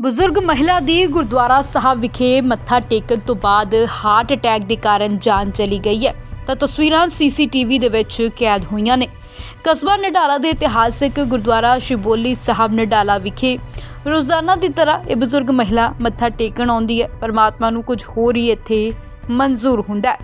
ਬਜ਼ੁਰਗ ਮਹਿਲਾ ਦੀ ਗੁਰਦੁਆਰਾ ਸਾਹਿਬ ਵਿਖੇ ਮੱਥਾ ਟੇਕਣ ਤੋਂ ਬਾਅਦ ਹਾਰਟ ਅਟੈਕ ਦੇ ਕਾਰਨ ਜਾਨ ਚਲੀ ਗਈ ਹੈ। ਤਾਂ ਤਸਵੀਰਾਂ ਸੀਸੀਟੀਵੀ ਦੇ ਵਿੱਚ ਕੈਦ ਹੋਈਆਂ ਨੇ। ਕਸਬਾ ਨਡਾਲਾ ਦੇ ਇਤਿਹਾਸਕ ਗੁਰਦੁਆਰਾ ਸ਼ਿਬੋਲੀ ਸਾਹਿਬ ਨਡਾਲਾ ਵਿਖੇ ਰੋਜ਼ਾਨਾ ਦੀ ਤਰ੍ਹਾਂ ਇਹ ਬਜ਼ੁਰਗ ਮਹਿਲਾ ਮੱਥਾ ਟੇਕਣ ਆਉਂਦੀ ਹੈ। ਪਰਮਾਤਮਾ ਨੂੰ ਕੁਝ ਹੋਰ ਹੀ ਇੱਥੇ ਮਨਜ਼ੂਰ ਹੁੰਦਾ ਹੈ।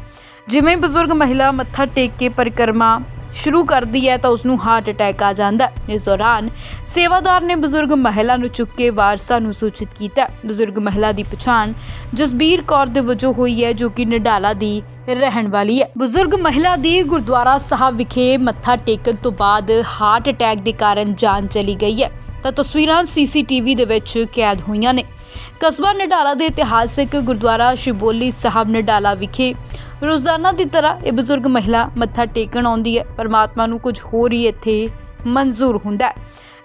ਜਿਵੇਂ ਬਜ਼ੁਰਗ ਮਹਿਲਾ ਮੱਥਾ ਟੇਕ ਕੇ ਪਰਿਕਰਮਾ ਸ਼ੁਰੂ ਕਰਦੀ ਹੈ ਤਾਂ ਉਸ ਨੂੰ ਹਾਰਟ ਅਟੈਕ ਆ ਜਾਂਦਾ ਹੈ। ਇਸ ਦੌਰਾਨ ਸੇਵਾਦਾਰ ਨੇ ਬਜ਼ੁਰਗ ਮਹਿਲਾ ਨੂੰ ਚੁੱਕ ਕੇ ਵਾਰਸਾ ਨੂੰ ਸੂਚਿਤ ਕੀਤਾ ਬਜ਼ੁਰਗ ਮਹਿਲਾ ਦੀ ਪਛਾਣ ਜਸਬੀਰ ਕੌਰ ਦੇ ਵਜੋਂ ਹੋਈ ਹੈ, ਜੋ ਕਿ ਨਡਾਲਾ ਦੀ ਰਹਿਣ ਵਾਲੀ ਹੈ। ਬਜ਼ੁਰਗ ਮਹਿਲਾ ਦੀ ਗੁਰਦੁਆਰਾ ਸਾਹਿਬ ਵਿਖੇ ਮੱਥਾ ਟੇਕਣ ਤੋਂ ਬਾਅਦ ਹਾਰਟ ਅਟੈਕ ਦੇ ਕਾਰਨ ਜਾਨ ਚਲੀ ਗਈ ਹੈ। ਤਾਂ ਤਸਵੀਰਾਂ ਸੀਸੀਟੀਵੀ ਦੇ ਵਿੱਚ ਕੈਦ ਹੋਈਆਂ ਨੇ। ਕਸਬਾ ਨਡਾਲਾ ਦੇ ਇਤਿਹਾਸਿਕ ਗੁਰਦੁਆਰਾ ਸ਼ਿਬੋਲੀ ਸਾਹਿਬ ਨਡਾਲਾ ਵਿਖੇ ਰੋਜ਼ਾਨਾ ਦੀ ਤਰ੍ਹਾਂ ਇਹ ਬਜ਼ੁਰਗ ਮਹਿਲਾ ਮੱਥਾ ਟੇਕਣ ਆਉਂਦੀ ਹੈ। ਪਰਮਾਤਮਾ ਨੂੰ ਕੁਝ ਹੋਰ ਹੀ ਇੱਥੇ ਮਨਜ਼ੂਰ ਹੁੰਦਾ ਹੈ।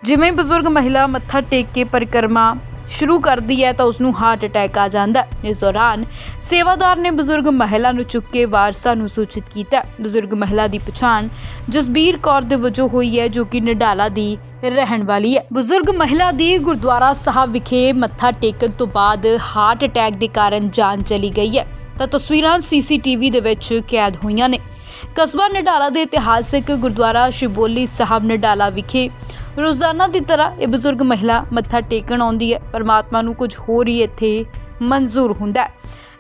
ਜਿਵੇਂ ਬਜ਼ੁਰਗ ਮਹਿਲਾ ਮੱਥਾ ਟੇਕ ਕੇ ਪਰਿਕਰਮਾ ਸ਼ੁਰੂ ਕਰਦੀ ਹੈ ਤਾਂ ਉਸ ਨੂੰ ਹਾਰਟ ਅਟੈਕ ਆ ਜਾਂਦਾ ਹੈ। ਇਸ ਦੌਰਾਨ ਸੇਵਾਦਾਰ ਨੇ ਬਜ਼ੁਰਗ ਮਹਿਲਾ ਨੂੰ ਚੁੱਕ ਕੇ ਵਾਰਸਾ ਨੂੰ ਸੂਚਿਤ ਕੀਤਾ ਬਜ਼ੁਰਗ ਮਹਿਲਾ ਦੀ ਪਛਾਣ ਜਸਬੀਰ ਕੌਰ ਦੇ ਵਜੋਂ ਹੋਈ ਹੈ, ਜੋ ਕਿ ਨਡਾਲਾ ਦੀ ਰਹਿਣ ਵਾਲੀ ਹੈ। ਬਜ਼ੁਰਗ ਮਹਿਲਾ ਦੀ ਗੁਰਦੁਆਰਾ ਸਾਹਿਬ ਵਿਖੇ ਮੱਥਾ ਟੇਕਣ ਤੋਂ ਬਾਅਦ ਹਾਰਟ ਅਟੈਕ ਦੇ ਕਾਰਨ ਜਾਨ ਚਲੀ ਗਈ ਹੈ। ਤਾਂ ਤਸਵੀਰਾਂ ਸੀਸੀਟੀਵੀ ਦੇ ਵਿੱਚ ਕੈਦ ਹੋਈਆਂ ਨੇ। ਕਸਬਾ ਨਡਾਲਾ ਦੇ ਇਤਿਹਾਸਿਕ ਗੁਰਦੁਆਰਾ ਸ਼ਿਬੋਲੀ ਸਾਹਿਬ ਨਡਾਲਾ ਵਿਖੇ ਰੋਜ਼ਾਨਾ ਦੀ ਤਰ੍ਹਾਂ ਇਹ ਬਜ਼ੁਰਗ ਮਹਿਲਾ ਮੱਥਾ ਟੇਕਣ ਆਉਂਦੀ ਹੈ। ਪਰਮਾਤਮਾ ਨੂੰ ਕੁਝ ਹੋਰ ਹੀ ਇੱਥੇ ਮਨਜ਼ੂਰ ਹੁੰਦਾ ਹੈ।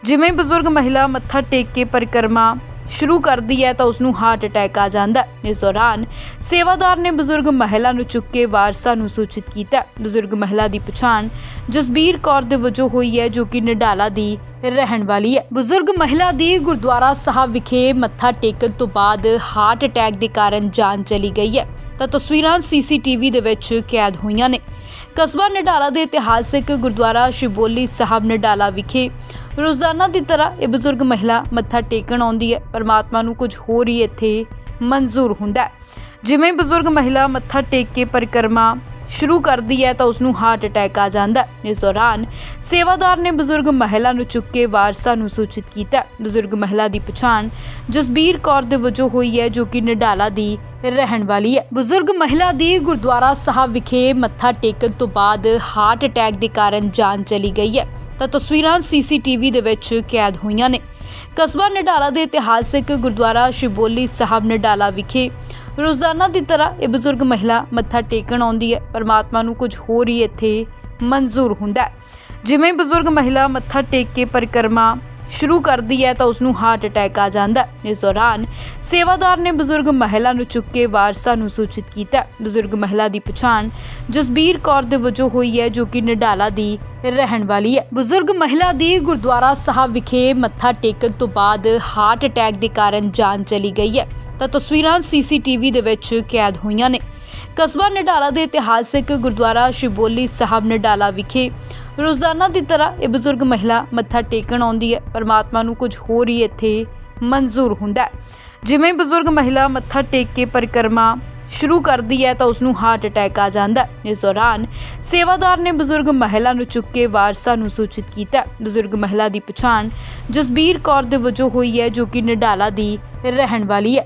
ਜਿਵੇਂ ਬਜ਼ੁਰਗ ਮਹਿਲਾ ਮੱਥਾ ਟੇਕ ਕੇ ਪਰਿਕਰਮਾ ਸ਼ੁਰੂ ਕਰਦੀ ਹੈ ਤਾਂ ਉਸ ਨੂੰ ਹਾਰਟ ਅਟੈਕ ਆ ਜਾਂਦਾ ਇਸ ਦੌਰਾਨ ਸੇਵਾਦਾਰ ਨੇ ਬਜ਼ੁਰਗ ਮਹਿਲਾ ਨੂੰ ਚੁੱਕ ਕੇ ਵਾਰਸਾ ਨੂੰ ਸੂਚਿਤ ਕੀਤਾ ਬਜ਼ੁਰਗ ਮਹਿਲਾ ਦੀ ਪਛਾਣ ਜਸਬੀਰ ਕੌਰ ਦੇ ਵਜੋਂ ਹੋਈ ਹੈ, ਜੋ ਕਿ ਨਡਾਲਾ ਦੀ ਰਹਿਣ ਵਾਲੀ ਹੈ। ਬਜ਼ੁਰਗ ਮਹਿਲਾ ਦੀ ਗੁਰਦੁਆਰਾ ਸਾਹਿਬ ਵਿਖੇ ਮੱਥਾ ਟੇਕਣ ਤੋਂ ਬਾਅਦ ਹਾਰਟ ਅਟੈਕ ਦੇ ਕਾਰਨ ਜਾਨ ਚਲੀ ਗਈ ਹੈ। ਤਾਂ ਤਸਵੀਰਾਂ ਸੀਸੀਟੀਵੀ ਦੇ ਵਿੱਚ ਕੈਦ ਹੋਈਆਂ ਨੇ। ਕਸਬਾ ਨਡਾਲਾ ਦੇ ਇਤਿਹਾਸਿਕ ਗੁਰਦੁਆਰਾ ਸ਼ਿਬੋਲੀ ਸਾਹਿਬ ਨਡਾਲਾ ਵਿਖੇ ਰੋਜ਼ਾਨਾ ਦੀ ਤਰ੍ਹਾਂ ਇਹ ਬਜ਼ੁਰਗ ਮਹਿਲਾ ਮੱਥਾ ਟੇਕਣ ਆਉਂਦੀ ਹੈ। ਪਰਮਾਤਮਾ ਨੂੰ ਕੁਝ ਹੋਰ ਹੀ ਇੱਥੇ ਮਨਜ਼ੂਰ ਹੁੰਦਾ ਹੈ। ਜਿਵੇਂ ਬਜ਼ੁਰਗ ਮਹਿਲਾ ਮੱਥਾ ਟੇਕ ਕੇ ਪਰਿਕਰਮਾ ਸ਼ੁਰੂ ਕਰਦੀ ਹੈ ਤਾਂ ਉਸ ਨੂੰ ਹਾਰਟ ਅਟੈਕ ਆ ਜਾਂਦਾ ਇਸ ਦੌਰਾਨ ਸੇਵਾਦਾਰ ਨੇ ਬਜ਼ੁਰਗ ਮਹਿਲਾ ਨੂੰ ਚੁੱਕ ਕੇ ਵਾਰਸਾ ਨੂੰ ਸੂਚਿਤ ਕੀਤਾ। ਬਜ਼ੁਰਗ ਮਹਿਲਾ ਦੀ ਪਛਾਣ ਜਸਬੀਰ ਕੌਰ ਦੇ ਵਜੋਂ ਹੋਈ ਹੈ, ਜੋ ਕਿ ਨਡਾਲਾ ਦੀ ਰਹਿਣ ਵਾਲੀ ਹੈ। ਬਜ਼ੁਰਗ ਮਹਿਲਾ ਦੀ ਗੁਰਦੁਆਰਾ ਸਾਹਿਬ ਵਿਖੇ ਮੱਥਾ ਟੇਕਣ ਤੋਂ ਬਾਅਦ ਹਾਰਟ ਅਟੈਕ ਦੇ ਕਾਰਨ ਜਾਨ ਚਲੀ ਗਈ ਹੈ। ਤਾਂ ਤਸਵੀਰਾਂ ਸੀਸੀਟੀਵੀ ਦੇ ਵਿੱਚ ਕੈਦ ਹੋਈਆਂ ਨੇ। ਕਸਬਾ ਨਡਾਲਾ ਦੇ ਇਤਿਹਾਸਿਕ ਗੁਰਦੁਆਰਾ ਸ਼ਿਬੋਲੀ ਸਾਹਿਬ ਨਡਾਲਾ ਵਿਖੇ ਰੋਜ਼ਾਨਾ ਦੀ ਤਰ੍ਹਾਂ ਇਹ ਬਜ਼ੁਰਗ ਮਹਿਲਾ ਮੱਥਾ ਟੇਕਣ ਆਉਂਦੀ ਹੈ। ਪਰਮਾਤਮਾ ਨੂੰ ਕੁਝ ਹੋਰ ਹੀ ਇੱਥੇ ਮਨਜ਼ੂਰ ਹੁੰਦਾ ਹੈ। ਜਿਵੇਂ ਬਜ਼ੁਰਗ ਮਹਿਲਾ ਮੱਥਾ ਟੇਕ ਕੇ ਪਰਿਕਰਮਾ ਸ਼ੁਰੂ ਕਰਦੀ ਹੈ ਤਾਂ ਉਸ ਨੂੰ ਹਾਰਟ ਅਟੈਕ ਆ ਜਾਂਦਾ ਇਸ ਦੌਰਾਨ ਸੇਵਾਦਾਰ ਨੇ ਬਜ਼ੁਰਗ ਮਹਿਲਾ ਨੂੰ ਚੁੱਕ ਕੇ ਵਾਰਸਾ ਨੂੰ ਸੂਚਿਤ ਕੀਤਾ ਬਜ਼ੁਰਗ ਮਹਿਲਾ ਦੀ ਪਛਾਣ ਜਸਬੀਰ ਕੌਰ ਦੇ ਵਜੋਂ ਹੋਈ ਹੈ, ਜੋ ਕਿ ਨਡਾਲਾ ਦੀ ਰਹਿਣ ਵਾਲੀ ਹੈ। ਬਜ਼ੁਰਗ ਮਹਿਲਾ ਦੀ ਗੁਰਦੁਆਰਾ ਸਾਹਿਬ ਵਿਖੇ ਮੱਥਾ ਟੇਕਣ ਤੋਂ ਬਾਅਦ ਹਾਰਟ ਅਟੈਕ ਦੇ ਕਾਰਨ ਜਾਨ ਚਲੀ ਗਈ ਹੈ। ਤਾਂ ਤਸਵੀਰਾਂ ਸੀਸੀਟੀਵੀ ਦੇ ਵਿੱਚ ਕੈਦ ਹੋਈਆਂ ਨੇ। ਕਸਬਾ ਨਡਾਲਾ ਦੇ ਇਤਿਹਾਸਿਕ ਗੁਰਦੁਆਰਾ ਸ਼ਿਬੋਲੀ ਸਾਹਿਬ ਨਡਾਲਾ ਵਿਖੇ ਰੋਜ਼ਾਨਾ ਦੀ ਤਰ੍ਹਾਂ ਇਹ ਬਜ਼ੁਰਗ ਮਹਿਲਾ ਮੱਥਾ ਟੇਕਣ ਆਉਂਦੀ ਹੈ। ਪਰਮਾਤਮਾ ਨੂੰ ਕੁਝ ਹੋਰ ਹੀ ਇੱਥੇ ਮਨਜ਼ੂਰ ਹੁੰਦਾ ਹੈ। ਜਿਵੇਂ ਬਜ਼ੁਰਗ ਮਹਿਲਾ ਮੱਥਾ ਟੇਕ ਕੇ ਪਰਿਕਰਮਾ ਸ਼ੁਰੂ ਕਰਦੀ ਹੈ ਤਾਂ ਉਸ ਨੂੰ ਹਾਰਟ ਅਟੈਕ ਆ ਜਾਂਦਾ ਇਸ ਦੌਰਾਨ ਸੇਵਾਦਾਰ ਨੇ ਬਜ਼ੁਰਗ ਮਹਿਲਾ ਨੂੰ ਚੁੱਕ ਕੇ ਵਾਰਸਾ ਨੂੰ ਸੂਚਿਤ ਕੀਤਾ। ਬਜ਼ੁਰਗ ਮਹਿਲਾ ਦੀ ਪਛਾਣ ਜਸਬੀਰ ਕੌਰ ਦੇ ਵਜੋਂ ਹੋਈ ਹੈ, ਜੋ ਕਿ ਨਡਾਲਾ ਦੀ ਰਹਿਣ ਵਾਲੀ ਹੈ।